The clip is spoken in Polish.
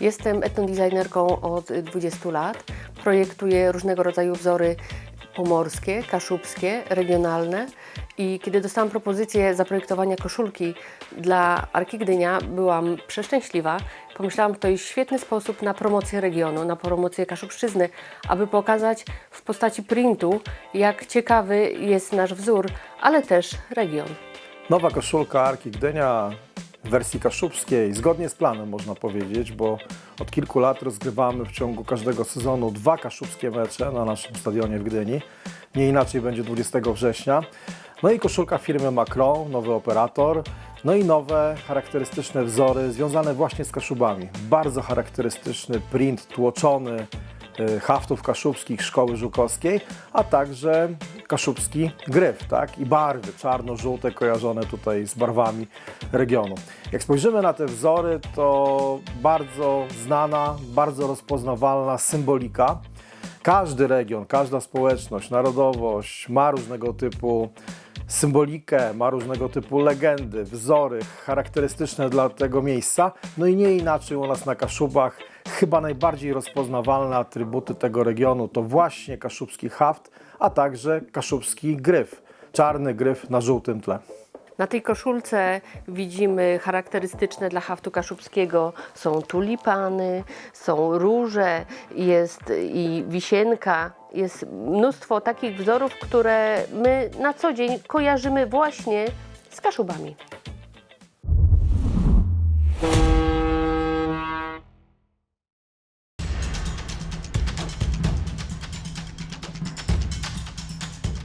Jestem etnodesignerką od 20 lat. Projektuję różnego rodzaju wzory pomorskie, kaszubskie, regionalne. I kiedy dostałam propozycję zaprojektowania koszulki dla Arki Gdynia, byłam przeszczęśliwa. Pomyślałam, że to jest świetny sposób na promocję regionu, na promocję Kaszubszczyzny, aby pokazać w postaci printu, jak ciekawy jest nasz wzór, ale też region. Nowa koszulka Arki Gdynia wersji kaszubskiej, zgodnie z planem można powiedzieć, bo od kilku lat rozgrywamy w ciągu każdego sezonu dwa kaszubskie mecze na naszym stadionie w Gdyni. Nie inaczej będzie 20 września. No i koszulka firmy Macron, nowy operator, no i nowe charakterystyczne wzory związane właśnie z kaszubami. Bardzo charakterystyczny print tłoczony y, haftów kaszubskich szkoły żukowskiej, a także kaszubski gryf, tak? I barwy czarno-żółte kojarzone tutaj z barwami regionu. Jak spojrzymy na te wzory, to bardzo znana, bardzo rozpoznawalna symbolika. Każdy region, każda społeczność, narodowość ma różnego typu symbolikę, ma różnego typu legendy, wzory charakterystyczne dla tego miejsca. No i nie inaczej u nas na Kaszubach. Chyba najbardziej rozpoznawalne atrybuty tego regionu to właśnie kaszubski haft, a także kaszubski gryf. Czarny gryf na żółtym tle. Na tej koszulce widzimy charakterystyczne dla haftu kaszubskiego są tulipany, są róże, jest i wisienka. Jest mnóstwo takich wzorów, które my na co dzień kojarzymy właśnie z kaszubami.